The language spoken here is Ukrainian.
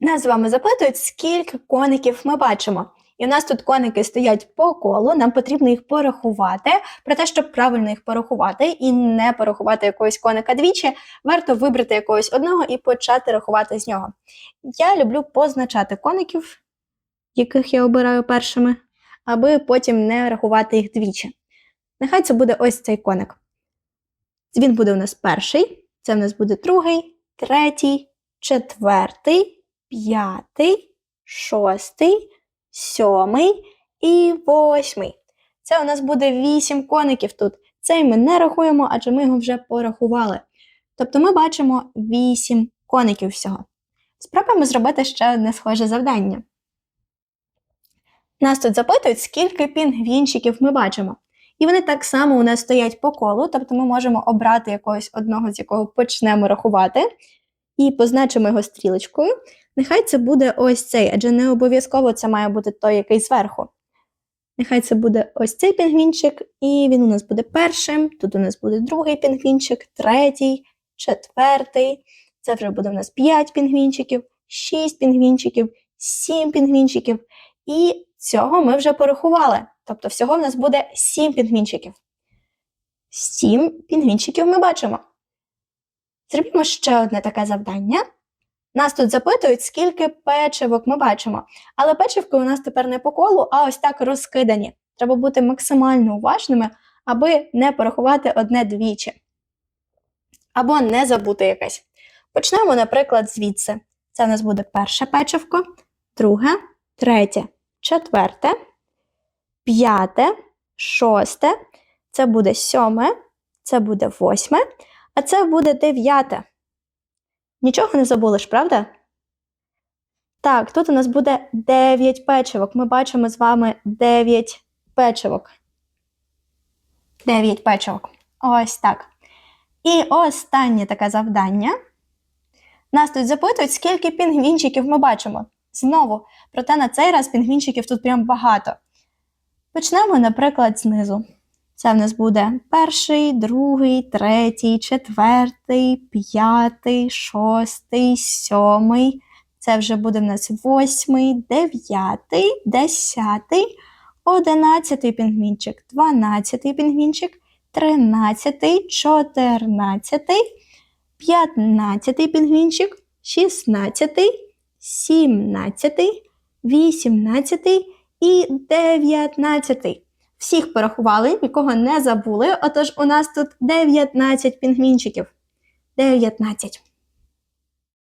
Нас з вами запитують, скільки коників ми бачимо. І у нас тут коники стоять по колу, нам потрібно їх порахувати. Про те, щоб правильно їх порахувати і не порахувати якогось коника двічі, варто вибрати якогось одного і почати рахувати з нього. Я люблю позначати коників, яких я обираю першими, аби потім не рахувати їх двічі. Нехай це буде ось цей коник. Він буде у нас перший, це в нас буде другий, третій, четвертий, п'ятий, шостий, сьомий і восьмий. Це у нас буде вісім коників тут. Цей ми не рахуємо, адже ми його вже порахували. Тобто ми бачимо вісім коників всього. Спробуємо зробити ще одне схоже завдання. Нас тут запитують, скільки пінгвінчиків ми бачимо. І вони так само у нас стоять по колу, тобто ми можемо обрати якогось одного, з якого почнемо рахувати, і позначимо його стрілочкою. Нехай це буде ось цей, адже не обов'язково це має бути той, який зверху. Нехай це буде ось цей пінгвінчик, і він у нас буде першим. Тут у нас буде другий пінгвінчик, третій, четвертий. Це вже буде у нас 5 пінгвінчиків, 6 пінгвінчиків, 7 пінгвінчиків. І цього ми вже порахували. Тобто всього в нас буде 7 пінгвінчиків. 7 пінгвінчиків ми бачимо. Зробімо ще одне таке завдання. Нас тут запитують, скільки печивок ми бачимо. Але печивки у нас тепер не по колу, а ось так розкидані. Треба бути максимально уважними, аби не порахувати одне двічі. Або не забути якесь. Почнемо, наприклад, звідси. Це у нас буде перше печивко, друге, третє, четверте, п'яте, шосте, це буде сьоме, це буде восьме, а це буде дев'яте. Нічого не забули ж, правда? Так, тут у нас буде 9 печивок. Ми бачимо з вами 9 печивок. 9 печивок. Ось так. І останнє таке завдання. Нас тут запитують, скільки пінгвінчиків ми бачимо. Знову, проте на цей раз пінгвінчиків тут прям багато. Почнемо, наприклад, знизу. Це в нас буде перший, другий, третій, четвертий, п'ятий, шостий, сьомий. Це вже буде в нас восьмий, дев'ятий, десятий, одинадцятий пінгвінчик, дванадцятий пінгвінчик, тринадцятий, чотирнадцятий, п'ятнадцятий пінгвінчик, шістнадцятий, сімнадцятий, вісімнадцятий і дев'ятнадцятий. Всіх порахували, нікого не забули. Отож, у нас тут 19 пінгвінчиків. 19.